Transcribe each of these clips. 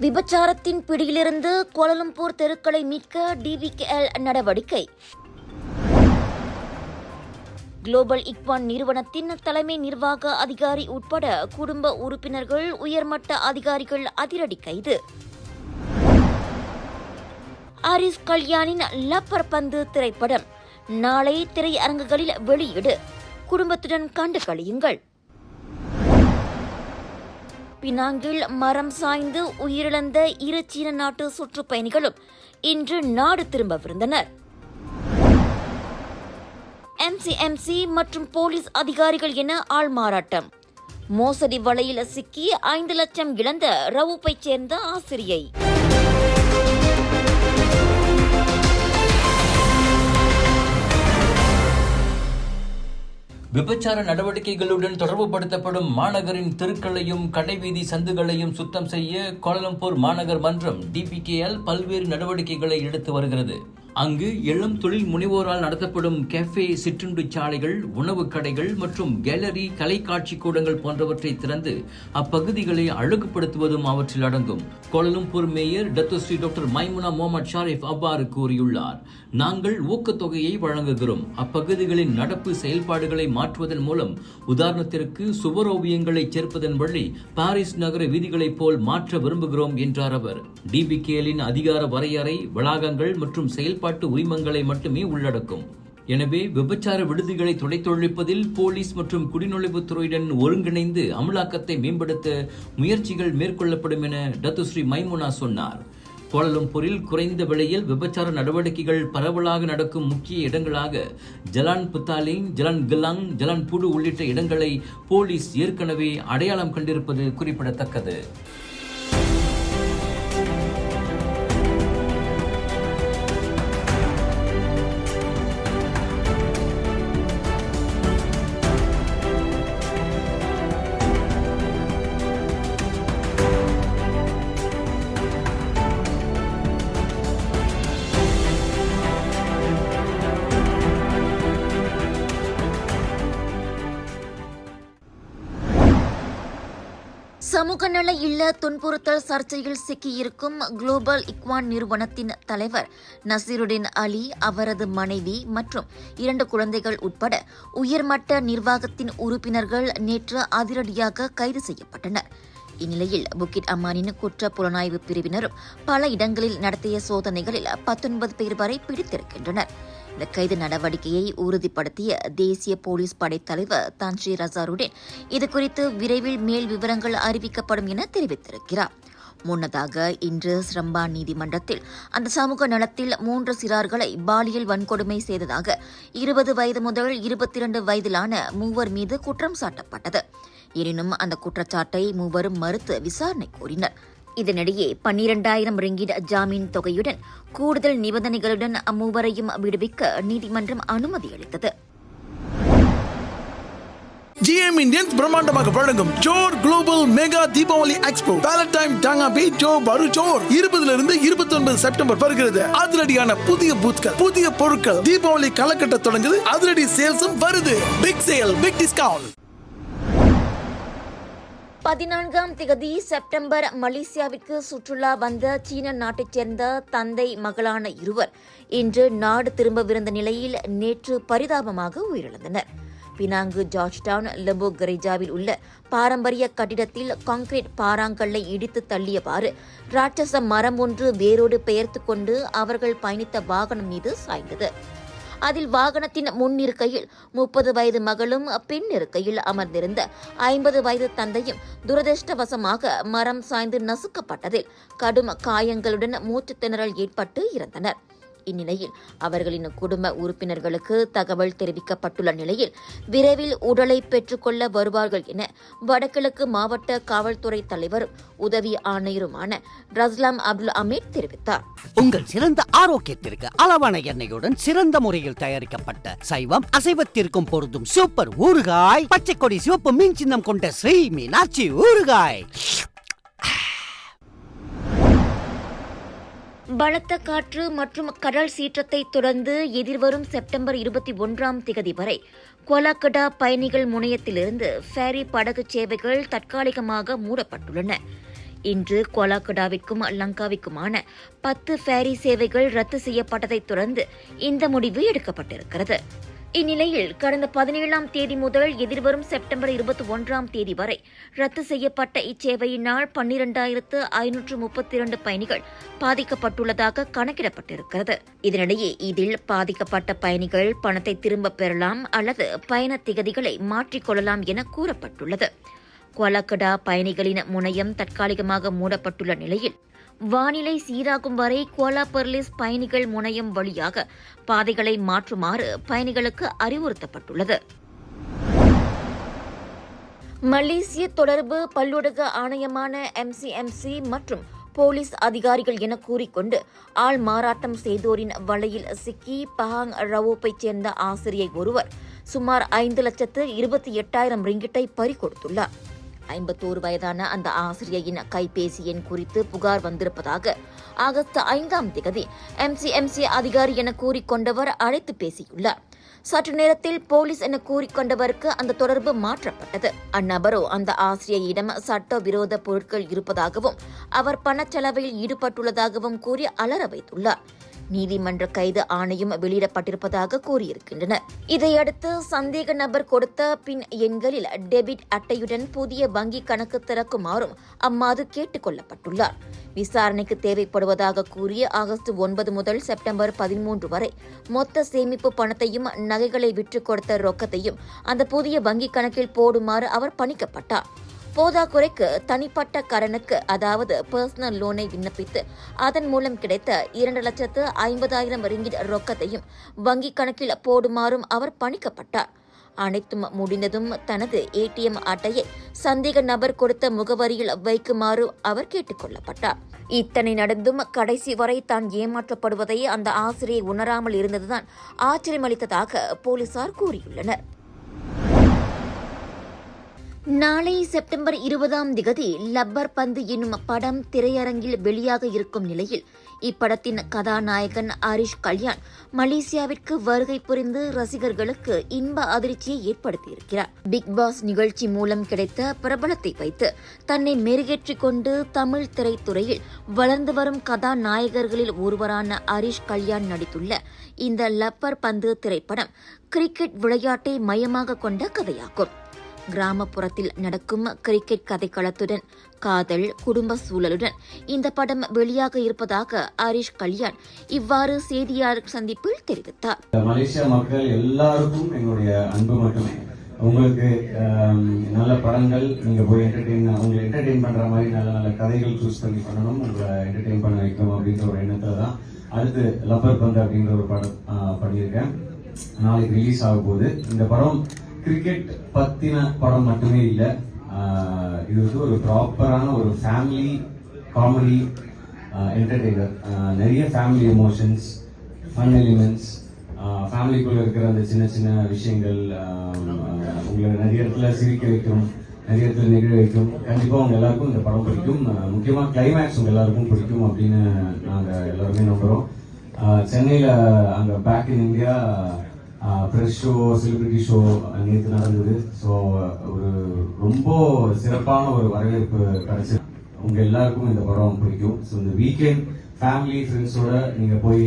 விபச்சாரத்தின் பிடியிலிருந்து கோலலம்பூர் தெருக்களை மீட்க டிவிகேஎல் நடவடிக்கை. குளோபல் இக்வான் நிறுவனத்தின் தலைமை நிர்வாக அதிகாரி உட்பட குடும்ப உறுப்பினர்கள் உயர்மட்ட அதிகாரிகள் அதிரடி கைது. ஆரிஸ் கல்யாணின் லப்பர் பந்து திரைப்படம். நாளை திரையரங்குகளில் வெளியீடு. குடும்பத்துடன் கண்டு கழியுங்கள் பினாங்கில் மரம் சாய்ந்து உயிரிழந்த இரு சீன நாட்டு சுற்றுப்பயணிகளும் இன்று நாடு திரும்பவிருந்தனர் எம்சிஎம்சி மற்றும் போலீஸ் அதிகாரிகள் என ஆள்மாறாட்டம். மோசடி வலையில் சிக்கி ஐந்து லட்சம் இழந்த ரவுப்பைச் சேர்ந்த ஆசிரியை. விபச்சார நடவடிக்கைகளுடன் தொடர்புபடுத்தப்படும் மாநகரின் தெருக்களையும் கடைவீதி சந்துகளையும் சுத்தம் செய்ய கோலம்பூர் மாநகர் மன்றம் டிபிகேஎல் பல்வேறு நடவடிக்கைகளை எடுத்து வருகிறது. அங்கு இளம் தொழில் முனைவோரால் நடத்தப்படும் கேஃபே சிற்றுண்டு சாலைகள் உணவுக் கடைகள் மற்றும் கேலரி கலைக்காட்சி கூடங்கள் போன்றவற்றை திறந்து அப்பகுதிகளை அழகுபடுத்துவதும் அவற்றில் அடங்கும். கோலலம்பூர் மேயர் டத்துஸ்ரீ டாக்டர் மைமுனா முகமது ஷாரிஃப் அவ்வாறு கூறியுள்ளார். நாங்கள் ஊக்கத்தொகையை வழங்குகிறோம். அப்பகுதிகளின் நடப்பு செயல்பாடுகளை மாற்றுவதன் மூலம் உதாரணத்திற்கு சுவரோவியங்களை சேர்ப்பதன் வழி பாரிஸ் நகர வீதிகளைப் போல் மாற்ற விரும்புகிறோம் என்றார் அவர். டிபிகேலின் அதிகார வரையறை வளாகங்கள் மற்றும் கட்டுப்பாட்டு உரிமங்களை மட்டுமே உள்ளடக்கும். எனவே விபச்சார விடுதிகளை துடைத்தொழிப்பதில் போலீஸ் மற்றும் குடிநுழைவுத்துறையுடன் ஒருங்கிணைந்து அமலாக்கத்தை மேம்படுத்த முயற்சிகள் மேற்கொள்ளப்படும் என டத்துஸ்ரீ மைமுனா சொன்னார். கோலலம்பூரில் குறைந்த விலையில் விபச்சார நடவடிக்கைகள் பரவலாக நடக்கும் முக்கிய இடங்களாக Jalan Petaling Jalan Klang Jalan Pudu உள்ளிட்ட இடங்களை போலீஸ் ஏற்கனவே அடையாளம் கண்டிருப்பது குறிப்பிடத்தக்கது. சமூக நல இல்ல துன்புறுத்தல் சர்ச்சையில் சிக்கியிருக்கும் குளோபல் இக்வான் நிறுவனத்தின் தலைவர் நசீருடின் அலி அவரது மனைவி மற்றும் இரண்டு குழந்தைகள் உட்பட உயர்மட்ட நிர்வாகத்தின் உறுப்பினர்கள் நேற்று அதிரடியாக கைது செய்யப்பட்டனர். இந்நிலையில் புக்கிட் அம்மானின் குற்ற புலனாய்வு பிரிவினரும் பல இடங்களில் நடத்திய சோதனைகளில் பத்தொன்பது பேர் வரை பிடித்திருக்கின்றனர். இந்த கைது நடவடிக்கையை உறுதிப்படுத்திய தேசிய போலீஸ் படை தலைவர் தான்ஸ்ரீ ரசாருடன். இதுகுறித்து விரைவில் மேல் விவரங்கள் அறிவிக்கப்படும் என தெரிவித்திருக்கிறார். முன்னதாக இன்று ஸ்ரம்பா நீதிமன்றத்தில் அந்த சமூக நலத்தில் மூன்று சிறார்களை பாலியல் வன்கொடுமை செய்ததாக இருபது வயது முதல் இருபத்தி இரண்டு வயதிலான மூவர் மீது குற்றம் சாட்டப்பட்டது. எனினும் அந்த குற்றச்சாட்டை மூவரும் மறுத்து விசாரணை கோரினர் இதனிடையே பன்னிரண்டாயிரம் ரிங்கிட் ஜாமீன் தொகையுடன் கூடுதல் நிபந்தனைகளுடன் அம்மூவரையும் விடுவிக்க நீதிமன்றம் அனுமதி அளித்தது. ஜிஎம் இந்தியன்ஸ் பிரம்மாண்டமாக வழங்கும் Johor global mega Deepavali expo டாங்கா டாங்காபி ஜோ பரு ஜோர் இருபதுல இருந்து இருபத்தி ஒன்பது செப்டம்பர் வருகிறது. அதிரடியான புதிய பூத்கள் புதிய பொருட்கள் தீபாவளி கலக்கட்ட தொடங்குது. அதிரடி சேல்ஸும் வருது. பிக் சேல் பிக் டிஸ்கவுண்ட் பதினான்காம் திகதி செப்டம்பர் மலேசியாவிற்கு சுற்றுலா வந்த சீன நாட்டைச் சேர்ந்த தந்தை மகளான இருவர் இன்று நாடு திரும்பவிருந்த நிலையில் நேற்று பரிதாபமாக உயிரிழந்தனர். பினாங்கு ஜார்ஜ் டவுன் கரேஜாவில் உள்ள பாரம்பரிய கட்டிடத்தில் கான்கிரீட் பாறாங்கல்லை இடித்து தள்ளியவாறு ராட்சச மரம் ஒன்று வேரோடு பெயர்த்து கொண்டு அவர்கள் பயணித்த வாகனம் மீது சாய்ந்தது. அதில் வாகனத்தின் முன் இருக்கையில் முப்பது வயது மகளும் பின் இருக்கையில் அமர்ந்திருந்த ஐம்பது வயது தந்தையும் துரதிருஷ்டவசமாக மரம் சாய்ந்து நசுக்கப்பட்டதில் கடும் காயங்களுடன் மூச்சுத்திணறல் ஏற்பட்டு இருந்தனர் இந்நிலையில் அவர்களின் குடும்ப உறுப்பினர்களுக்கு தகவல் தெரிவிக்கப்பட்டுள்ள நிலையில் விரைவில் உடலை பெற்றுக்கொள்ள வருவார்கள் என வடகிழக்கு மாவட்ட காவல்துறை தலைவரும் உதவி ஆணையருமான ரஸ்லாம் அப்துல் அமீர் தெரிவித்தார். உங்கள் சிறந்த ஆரோக்கியத்திற்கு அளவான எண்ணெயுடன் சிறந்த முறையில் தயாரிக்கப்பட்ட சைவம் அசைவத்திற்கும் பொருந்தும் சூப்பர் ஊறுகாய் பச்சை கொடி சிவப்பு மீன் சின்னம் கொண்ட ஸ்ரீ மீனாட்சி ஊறுகாய். பலத்த காற்று மற்றும் கடல் சீற்றத்தை தொடர்ந்து எதிர்வரும் செப்டம்பர் இருபத்தி ஒன்றாம் திகதி வரை கொலாக்கடா பயணிகள் முனையத்திலிருந்து ஃபேரி படகு சேவைகள் தற்காலிகமாக மூடப்பட்டுள்ளன. இன்று கொலாக்கடாவிற்கும் லங்காவிற்குமான பத்து ஃபேரி சேவைகள் ரத்து செய்யப்பட்டதைத் தொடர்ந்து இந்த முடிவு எடுக்கப்பட்டிருக்கிறது. இந்நிலையில் கடந்த பதினேழாம் தேதி முதல் எதிர்வரும் செப்டம்பர் இருபத்தி ஒன்றாம் தேதி வரை ரத்து செய்யப்பட்ட இச்சேவையினால் பன்னிரண்டாயிரத்து ஐநூற்று முப்பத்தி இரண்டு பயணிகள் பாதிக்கப்பட்டுள்ளதாக கணக்கிடப்பட்டிருக்கிறது. இதனிடையே இதில் பாதிக்கப்பட்ட பயணிகள் பணத்தை திரும்பப் பெறலாம் அல்லது பயண திகதிகளை மாற்றிக்கொள்ளலாம் என கூறப்பட்டுள்ளது. கொலக்கடா பயணிகளின் முனையம் தற்காலிகமாக மூடப்பட்டுள்ள நிலையில் வானிலை சீராகும் வரை கோலாபர்லிஸ் பயணிகள் முனையம் வழியாக பாதைகளை மாற்றுமாறு பயணிகளுக்கு அறிவுறுத்தப்பட்டுள்ளது. மலேசிய தொடர்பு பல்லுடக ஆணையமான எம்சிஎம்சி மற்றும் போலீஸ் அதிகாரிகள் என கூறிக்கொண்டு ஆள் மாறாட்டம் செய்தோரின் வலையில் சிக்கி பஹாங் ரவோப்பைச் சேர்ந்த ஆசிரியை ஒருவர் சுமார் ஐந்து லட்சத்து இருபத்தி எட்டாயிரம் ரிங்கிட்டை பறிகொடுத்துள்ளார். ஐம்பத்தோரு வயதான அந்த ஆசிரியையின் கைபேசி எண் குறித்து புகார் வந்திருப்பதாக ஆகஸ்ட் ஐந்தாம் திகதி எம்சிஎம்சி அதிகாரி என கூறிக்கொண்டவர் அழைத்து பேசியுள்ளார். சற்று நேரத்தில் போலீஸ் என கூறிக்கொண்டவருக்கு அந்த தொடர்பு மாற்றப்பட்டது. அந்நபரோ அந்த ஆசிரியையிடம் சட்டவிரோத பொருட்கள் இருப்பதாகவும் அவர் பணச்செலவில் ஈடுபட்டுள்ளதாகவும் கூறி அலற வைத்துள்ளார். நீதிமன்ற கைது ஆணையம் வெளியிடப்பட்டிருப்பதாக கூறியிருக்கின்றனர் இதையடுத்து சந்தேக நபர் கொடுத்த பின் எண்களில் டெபிட் அட்டையுடன் புதிய வங்கி கணக்கு திறக்குமாறும் அம்மாது கேட்டுக் கொள்ளப்பட்டுள்ளார். விசாரணைக்கு தேவைப்படுவதாக கூறிய ஆகஸ்ட் ஒன்பது முதல் செப்டம்பர் பதிமூன்று வரை மொத்த சேமிப்பு பணத்தையும் நகைகளை விற்றுக் கொடுத்த ரொக்கத்தையும் அந்த புதிய வங்கி கணக்கில் போடுமாறு அவர் பணிக்கப்பட்டார். போதாக்குறைக்கு தனிப்பட்ட கடனுக்கு அதாவது பர்சனல் லோனை விண்ணப்பித்து அதன் மூலம் கிடைத்த இரண்டு லட்சத்து ஐம்பதாயிரம் ரிங்கிட் ரொக்கத்தையும் வங்கிக் கணக்கில் போடுமாறும் அவர் பணிக்கப்பட்டார். அனைத்தும் முடிந்ததும் தனது ஏடிஎம் அட்டையை சந்தேக நபர் கொடுத்த முகவரியில் வைக்குமாறு அவர் கேட்டுக்கொள்ளப்பட்டார் இத்தனை நடந்தும் கடைசி வரை தான் ஏமாற்றப்படுவதை அந்த ஆசிரியை உணராமல் இருந்ததுதான் ஆச்சரியமளித்ததாக போலீசார் கூறியுள்ளனர். நாளை செப்டம்பர் இருபதாம் திகதி லப்பர் பந்து என்னும் படம் திரையரங்கில் வெளியாக இருக்கும் நிலையில் இப்படத்தின் கதாநாயகன் ஹரிஷ் கல்யாண் மலேசியாவிற்கு வருகை புரிந்து ரசிகர்களுக்கு இன்ப அதிர்ச்சியை ஏற்படுத்தியிருக்கிறார். பிக் பாஸ் நிகழ்ச்சி மூலம் கிடைத்த பிரபலத்தை வைத்து தன்னை மெருகேற்றிக் கொண்டு தமிழ் திரைத்துறையில் வளர்ந்து வரும் கதாநாயகர்களில் ஒருவரான ஹரிஷ் கல்யாண் நடித்துள்ள இந்த லப்பர் பந்து திரைப்படம் கிரிக்கெட் விளையாட்டை மையமாக கொண்ட கதையாகும். கிராமப்புறத்தில் நடக்கும் கிரிக்கெட் கதைக்களத்துடன் காதல் குடும்ப சூழலுடன் இந்த படம் வெளியாக இருப்பதாக ஹரிஷ் கல்யாண் இவ்வாறு செய்தியாளர் சந்திப்பில் தெரிவித்தார். மலேசியா மக்கள் எல்லாருக்கும் எங்களுடைய அன்பு மட்டுமே. உங்களுக்கு நல்ல படங்கள் நீங்க போய் என்டர்டெயின் உங்களை என்டர்டெயின் பண்ற மாதிரி நல்ல நல்ல கதைகள் சூஸ் பண்ணி பண்ணணும் உங்களை என்டர்டெயின் பண்ண வைக்கணும் அப்படின்ற ஒரு எண்ணத்துல தான் அடுத்து லப்பர் பந்து அப்படின்ற ஒரு படம் பண்ணியிருக்கேன். நாளைக்கு ரிலீஸ் ஆக போகுது. இந்த படம் கிரிக்கெட் பத்தின படம் மட்டுமே இல்லை. இது வந்து ஒரு ப்ராப்பரான ஒரு ஃபேமிலி காமெடி என்டர்டெய்னர் நிறைய ஃபேமிலி எமோஷன்ஸ் ஃபன் எலிமெண்ட்ஸ் ஃபேமிலிக்குள்ள இருக்கிற அந்த சின்ன சின்ன விஷயங்கள் உங்களை நிறைய இடத்துல சிரிக்க வைக்கும் நிறைய இடத்துல நெகிழ வைக்கும். கண்டிப்பாக உங்க எல்லாருக்கும் இந்த படம் பிடிக்கும். முக்கியமாக முக்கியமா கிளைமேக்ஸ் உங்க எல்லாருக்கும் பிடிக்கும் அப்படின்னு நாங்க எல்லாருமே நம்புறோம். சென்னையில் சென்னையில அங்க back in India fresh show celebrity show நேற்று நடந்தது ஸோ ஒரு ரொம்ப சிறப்பான ஒரு வரவேற்பு கிடைச்சு. உங்கள் எல்லாருக்கும் இந்த படம் பிடிக்கும். ஸோ இந்த வீக்கெண்ட் ஃபேமிலி ஃப்ரெண்ட்ஸோட நீங்கள் போய்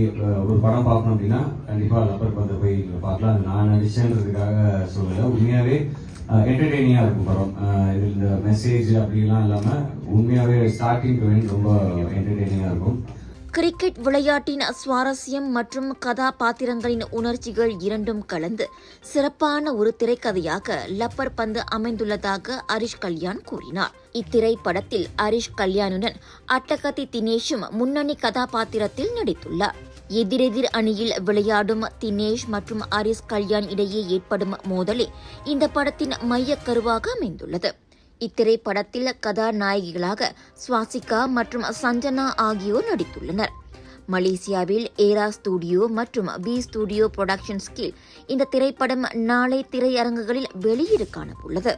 ஒரு படம் பார்க்கணும் அப்படின்னா கண்டிப்பாக லப்பர் பந்தை போய் பார்க்கலாம். அது நான் நடிச்சேன்றதுக்காக சொல்லலை. உண்மையாகவே என்டர்டெய்னிங்காக இருக்கும் படம். இதில் இந்த மெசேஜ் அப்படிலாம் இல்லாமல் உண்மையாகவே ஸ்டார்டிங் டு ரொம்ப என்டர்டெய்னிங்காக இருக்கும். கிரிக்கெட் விளையாட்டின் சுவாரஸ்யம் மற்றும் கதாபாத்திரங்களின் உணர்ச்சிகள் இரண்டும் கலந்து சிறப்பான ஒரு திரைக்கதையாக லப்பர் பந்து அமைந்துள்ளதாக ஹரிஷ் கல்யாண் கூறினார். இத்திரைப்படத்தில் ஹரிஷ் கல்யாணுடன் அட்டகத்தி தினேஷும் முன்னணி கதாபாத்திரத்தில் நடித்துள்ளார். எதிரெதிர் அணியில் விளையாடும் தினேஷ் மற்றும் ஹரிஷ் கல்யாண் இடையே ஏற்படும் மோதலே இந்த படத்தின் மையக் கருவாக அமைந்துள்ளது. இத்திரைப்படத்தில் கதாநாயகிகளாக சுவாசிகா மற்றும் சஞ்சனா ஆகியோர் நடித்துள்ளனர். மலேசியாவில் ஏரா ஸ்டுடியோ மற்றும் பி ஸ்டுடியோ புரொடக்ஷன்ஸ் கீழ் இந்த திரைப்படம் நாளை திரையரங்குகளில் வெளியீடு காணவுள்ளது